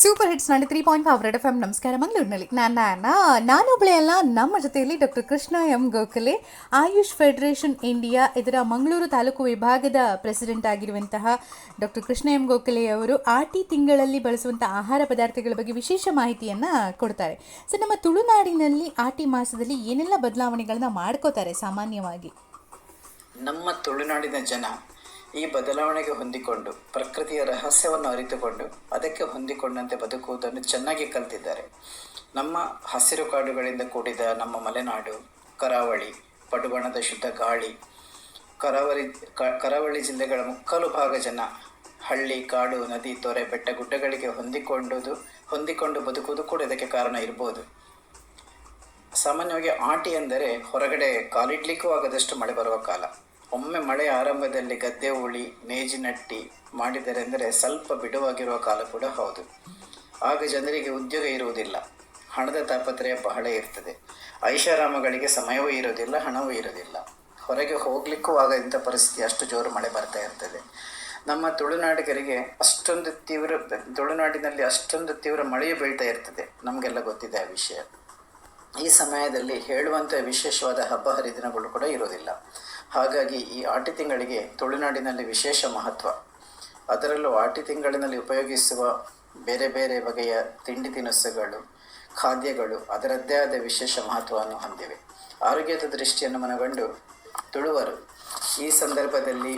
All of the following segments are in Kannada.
Super hits ninety three point five Red F M ನಮಸ್ಕಾರ. ಮಂಗಳೂರಿನಲ್ಲಿ ನಾನು ನಾನೊಬ್ಬಳೆ ಅಲ್ಲ, ನಮ್ಮ ಜೊತೆಯಲ್ಲಿ doctor Krishna M Gokhale, Ayush federation India ಇದರ ಮಂಗಳೂರು ತಾಲೂಕು ವಿಭಾಗದ ಪ್ರೆಸಿಡೆಂಟ್ ಆಗಿರುವಂತಹ ಡಾಕ್ಟರ್ ಕೃಷ್ಣ ಎಂ ಗೋಖಲೆ ಅವರು ಆಟಿ ತಿಂಗಳಲ್ಲಿ ಬಳಸುವಂಥ ಆಹಾರ ಪದಾರ್ಥಗಳ ಬಗ್ಗೆ ವಿಶೇಷ ಮಾಹಿತಿಯನ್ನು ಕೊಡ್ತಾರೆ. ಸೊ ನಮ್ಮ ತುಳುನಾಡಿನಲ್ಲಿ ಆಟಿ ಮಾಸದಲ್ಲಿ ಏನೆಲ್ಲ ಬದಲಾವಣೆಗಳನ್ನ ಮಾಡ್ಕೋತಾರೆ ಸಾಮಾನ್ಯವಾಗಿ? ನಮ್ಮ ತುಳುನಾಡಿನ ಜನ ಈ ಬದಲಾವಣೆಗೆ ಹೊಂದಿಕೊಂಡು, ಪ್ರಕೃತಿಯ ರಹಸ್ಯವನ್ನು ಅರಿತುಕೊಂಡು, ಅದಕ್ಕೆ ಹೊಂದಿಕೊಂಡಂತೆ ಬದುಕುವುದನ್ನು ಚೆನ್ನಾಗಿ ಕಲಿತಿದ್ದಾರೆ. ನಮ್ಮ ಹಸಿರು ಕಾಡುಗಳಿಂದ ಕೂಡಿದ ನಮ್ಮ ಮಲೆನಾಡು, ಕರಾವಳಿ ಪಡುಬಣದ ಶುದ್ಧ ಗಾಳಿ, ಕರಾವಳಿ ಕರಾವಳಿ ಜಿಲ್ಲೆಗಳ ಮುಕ್ಕಲು ಭಾಗ ಜನ ಹಳ್ಳಿ, ಕಾಡು, ನದಿ, ತೊರೆ, ಬೆಟ್ಟ ಗುಡ್ಡಗಳಿಗೆ ಹೊಂದಿಕೊಂಡುದು, ಹೊಂದಿಕೊಂಡು ಬದುಕುವುದು ಕೂಡ ಇದಕ್ಕೆ ಕಾರಣ ಇರ್ಬೋದು. ಸಾಮಾನ್ಯವಾಗಿ ಆಟಿ ಎಂದರೆ ಹೊರಗಡೆ ಕಾಲಿಡ್ಲಿಕ್ಕೂ ಆಗದಷ್ಟು ಮಳೆ ಬರುವ ಕಾಲ. ಒಮ್ಮೆ ಮಳೆ ಆರಂಭದಲ್ಲಿ ಗದ್ದೆ ಉಳಿ, ನೇಜಿನಟ್ಟಿ ಮಾಡಿದರೆಂದರೆ ಸ್ವಲ್ಪ ಬಿಡುವಾಗಿರುವ ಕಾಲ ಕೂಡ ಹೌದು. ಆಗ ಜನರಿಗೆ ಉದ್ಯೋಗ ಇರುವುದಿಲ್ಲ. ಹಣದ ತಾಪತ್ರಯ ಬಹಳ ಇರ್ತದೆ. ಐಷಾರಾಮಗಳಿಗೆ ಸಮಯವೂ ಇರೋದಿಲ್ಲ ಹಣವೂ ಇರೋದಿಲ್ಲ ಹೊರಗೆ ಹೋಗ್ಲಿಕ್ಕೂ ಆಗ ಇಂಥ ಪರಿಸ್ಥಿತಿ ಅಷ್ಟು ಜೋರು ಮಳೆ ಬರ್ತಾ ಇರ್ತದೆ. ನಮ್ಮ ತುಳುನಾಡಿಗರಿಗೆ ಅಷ್ಟೊಂದು ತೀವ್ರ ತುಳುನಾಡಿನಲ್ಲಿ ಅಷ್ಟೊಂದು ತೀವ್ರ ಮಳೆಯೂ ಬೀಳ್ತಾ ಇರ್ತದೆ. ನಮಗೆಲ್ಲ ಗೊತ್ತಿದೆ ಆ ವಿಷಯ. ಈ ಸಮಯದಲ್ಲಿ ಹೇಳುವಂಥ ವಿಶೇಷವಾದ ಹಬ್ಬ ಹರಿದಿನಗಳು ಕೂಡ ಇರೋದಿಲ್ಲ ಹಾಗಾಗಿ ಈ ಆಟಿ ತಿಂಗಳಿಗೆ ತುಳುನಾಡಿನಲ್ಲಿ ವಿಶೇಷ ಮಹತ್ವ. ಅದರಲ್ಲೂ ಆಟಿ ತಿಂಗಳಿನಲ್ಲಿ ಉಪಯೋಗಿಸುವ ಬೇರೆ ಬೇರೆ ಬಗೆಯ ತಿಂಡಿ ತಿನಿಸುಗಳು, ಖಾದ್ಯಗಳು ಅದರದ್ದೇ ಆದ ವಿಶೇಷ ಮಹತ್ವವನ್ನು ಹೊಂದಿವೆ. ಆರೋಗ್ಯದ ದೃಷ್ಟಿಯನ್ನು ಮನಗಂಡು ತುಳುವರು ಈ ಸಂದರ್ಭದಲ್ಲಿ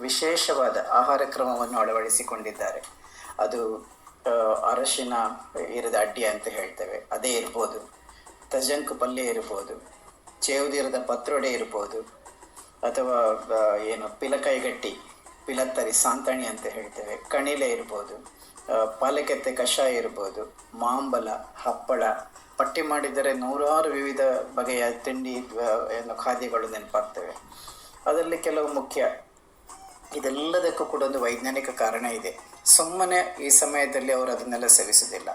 ವಿಶೇಷವಾದ ಆಹಾರ ಕ್ರಮವನ್ನು ಅಳವಡಿಸಿಕೊಂಡಿದ್ದಾರೆ. ಅದು ಅರಶಿನ ಇರದ ಅಡ್ಡಿ ಅಂತ ಹೇಳ್ತೇವೆ. ಅದೇ ಇರ್ಬೋದು. ತಜಂಕು ಪಲ್ಯ ಇರ್ಬೋದು. ಚೇವುದಿರದ ಪತ್ರೊಡೆ ಇರ್ಬೋದು. ಅಥವಾ ಏನು, ಪಿಲಕೈಗಟ್ಟಿ, ಪಿಲತ್ತರಿ, ಸಾಂತಣಿ ಅಂತ ಹೇಳ್ತೇವೆ. ಕಣಿಲೆ ಇರ್ಬೋದು ಪಾಲಕೆತ್ತೆ ಕಷಾಯ ಇರ್ಬೋದು, ಮಾಂಬಲ, ಹಪ್ಪಳ, ಪಟ್ಟಿ ಮಾಡಿದರೆ ನೂರಾರು ವಿವಿಧ ಬಗೆಯ ತಿಂಡಿ ಏನು, ಖಾದ್ಯಗಳು ನೆನಪಾಗ್ತವೆ. ಅದರಲ್ಲಿ ಕೆಲವು ಮುಖ್ಯ. ಇದೆಲ್ಲದಕ್ಕೂ ಕೂಡ ಒಂದು ವೈಜ್ಞಾನಿಕ ಕಾರಣ ಇದೆ. ಸುಮ್ಮನೆ ಈ ಸಮಯದಲ್ಲಿ ಅವರು ಅದನ್ನೆಲ್ಲ ಸೇವಿಸುವುದಿಲ್ಲ.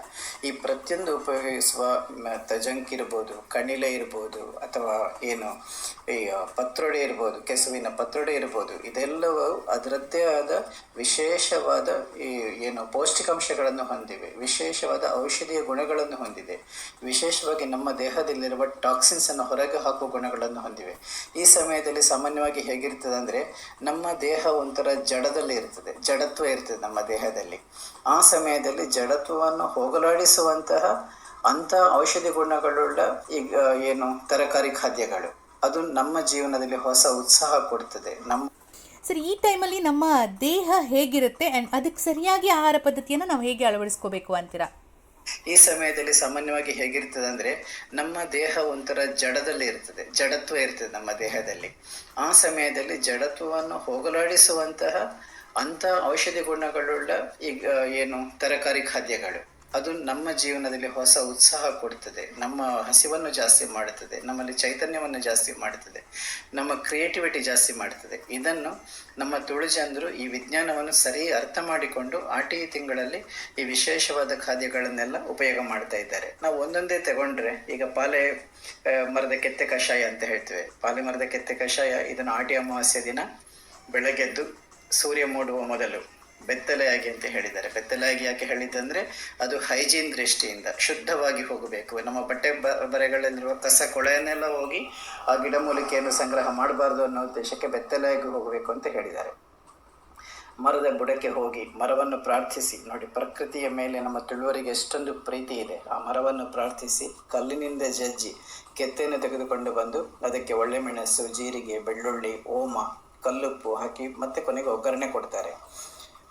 ಈ ಪ್ರತಿಯೊಂದು ಉಪಯೋಗಿಸುವ ತಜಂಕ್ ಇರ್ಬೋದು, ಕಣಿಲೆ ಇರ್ಬೋದು, ಅಥವಾ ಏನು, ಈ, ಪತ್ರೊಡೆ ಇರ್ಬೋದು, ಕೆಸುವಿನ ಪತ್ರೊಡೆ ಇರ್ಬೋದು, ಇದೆಲ್ಲವೂ ಅದರದ್ದೇ ಆದ ವಿಶೇಷವಾದ, ಈ, ಏನು, ಪೌಷ್ಟಿಕಾಂಶಗಳನ್ನು ಹೊಂದಿವೆ. ವಿಶೇಷವಾದ ಔಷಧೀಯ ಗುಣಗಳನ್ನು ಹೊಂದಿದೆ. ವಿಶೇಷವಾಗಿ ನಮ್ಮ ದೇಹದಲ್ಲಿರುವ ಟಾಕ್ಸಿನ್ಸನ್ನು ಹೊರಗೆ ಹಾಕುವ ಗುಣಗಳನ್ನು ಹೊಂದಿವೆ. ಈ ಸಮಯದಲ್ಲಿ ಸಾಮಾನ್ಯವಾಗಿ ಹೇಗಿರ್ತದೆ ಅಂದರೆ, ನಮ್ಮ ದೇಹ ಒಂಥರ ಜಡದಲ್ಲಿ ಇರ್ತದೆ. ಜಡತ್ವ ಇರ್ತದೆ ನಮ್ಮ ದೇಹದಲ್ಲಿ. ಆ ಸಮಯದಲ್ಲಿ ಜಡತ್ವವನ್ನು ಹೋಗಲಾಡಿಸುವಂತಹ ಅಂಥ ಔಷಧಿ ಗುಣಗಳುಳ್ಳ ಈಗ ಏನು ತರಕಾರಿ ಖಾದ್ಯಗಳು. ಅದು ನಮ್ಮ ಜೀವನದಲ್ಲಿ ಹೊಸ ಉತ್ಸಾಹ ಕೊಡ್ತದೆ. ನಮ್ಮ ಸರ್ ಈ ಟೈಮಲ್ಲಿ ನಮ್ಮ ದೇಹ ಹೇಗಿರುತ್ತೆ ಆ್ಯಂಡ್ ಅದಕ್ಕೆ ಸರಿಯಾಗಿ ಆಹಾರ ಪದ್ಧತಿಯನ್ನು ನಾವು ಹೇಗೆ ಅಳವಡಿಸ್ಕೋಬೇಕು ಅಂತೀರಾ? ಈ ಸಮಯದಲ್ಲಿ ಸಾಮಾನ್ಯವಾಗಿ ಹೇಗಿರ್ತದೆ ಅಂದ್ರೆ ನಮ್ಮ ದೇಹ ಒಂಥರ ಜಡದಲ್ಲಿ ಇರ್ತದೆ ಜಡತ್ವ ಇರ್ತದೆ ನಮ್ಮ ದೇಹದಲ್ಲಿ. ಆ ಸಮಯದಲ್ಲಿ ಜಡತ್ವವನ್ನು ಹೋಗಲಾಡಿಸುವಂತಹ ಅಂಥ ಔಷಧಿ ಗುಣಗಳುಳ್ಳ ಈಗ ಏನು ತರಕಾರಿ ಖಾದ್ಯಗಳು. ಅದು ನಮ್ಮ ಜೀವನದಲ್ಲಿ ಹೊಸ ಉತ್ಸಾಹ ಕೊಡ್ತದೆ. ನಮ್ಮ ಹಸಿವನ್ನು ಜಾಸ್ತಿ ಮಾಡುತ್ತದೆ. ನಮ್ಮಲ್ಲಿ ಚೈತನ್ಯವನ್ನು ಜಾಸ್ತಿ ಮಾಡುತ್ತದೆ. ನಮ್ಮ ಕ್ರಿಯೇಟಿವಿಟಿ ಜಾಸ್ತಿ ಮಾಡ್ತದೆ ಇದನ್ನು ನಮ್ಮ ತುಳು ಜನರು ಈ ವಿಜ್ಞಾನವನ್ನು ಸರಿ ಅರ್ಥ ಮಾಡಿಕೊಂಡು ಆಟಿ ತಿಂಗಳಲ್ಲಿ ಈ ವಿಶೇಷವಾದ ಖಾದ್ಯಗಳನ್ನೆಲ್ಲ ಉಪಯೋಗ ಮಾಡ್ತಾ ಇದ್ದಾರೆ. ನಾವು ಒಂದೊಂದೇ ತಗೊಂಡ್ರೆ, ಈಗ ಪಾಲೆ ಮರದ ಕೆತ್ತೆ ಕಷಾಯ ಅಂತ ಹೇಳ್ತೇವೆ. ಪಾಲೆ ಮರದ ಕೆತ್ತೆ ಕಷಾಯ ಇದನ್ನು ಆಟಿ ಅಮಾವಾಸ್ಯ ದಿನ ಬೆಳಗ್ಗೆದ್ದು ಸೂರ್ಯ ಮೂಡುವ ಮೊದಲು ಬೆತ್ತಲೆಯಾಗಿ ಅಂತ ಹೇಳಿದ್ದಾರೆ. ಬೆತ್ತಲೆಯಾಗಿ ಯಾಕೆ ಹೇಳಿದ್ದಂದ್ರೆ ಅದು ಹೈಜೀನ್ ದೃಷ್ಟಿಯಿಂದ ಶುದ್ಧವಾಗಿ ಹೋಗಬೇಕು. ನಮ್ಮ ಬಟ್ಟೆ ಬರೆಗಳಲ್ಲಿರುವ ಕಸ ಕೊಳೆಯನ್ನೆಲ್ಲ ಹೋಗಿ ಆ ಗಿಡಮೂಲಿಕೆಯನ್ನು ಸಂಗ್ರಹ ಮಾಡಬಾರ್ದು ಅನ್ನೋ ಉದ್ದೇಶಕ್ಕೆ ಬೆತ್ತಲೆಯಾಗಿ ಹೋಗಬೇಕು ಅಂತ ಹೇಳಿದ್ದಾರೆ. ಮರದ ಬುಡಕ್ಕೆ ಹೋಗಿ ಮರವನ್ನು ಪ್ರಾರ್ಥಿಸಿ. ನೋಡಿ, ಪ್ರಕೃತಿಯ ಮೇಲೆ ನಮ್ಮ ತಿಳುವರಿಗೆ ಎಷ್ಟೊಂದು ಪ್ರೀತಿ ಇದೆ. ಆ ಮರವನ್ನು ಪ್ರಾರ್ಥಿಸಿ ಕಲ್ಲಿನಿಂದ ಜಜ್ಜಿ ಕೆತ್ತೆಯನ್ನು ತೆಗೆದುಕೊಂಡು ಬಂದು ಅದಕ್ಕೆ ಒಳ್ಳೆ ಮೆಣಸು ಜೀರಿಗೆ, ಬೆಳ್ಳುಳ್ಳಿ, ಓಮ ಕಲ್ಲುಪ್ಪು ಹಾಕಿ ಮತ್ತೆ ಕೊನೆಗೆ ಒಗ್ಗರಣೆ ಕೊಡ್ತಾರೆ.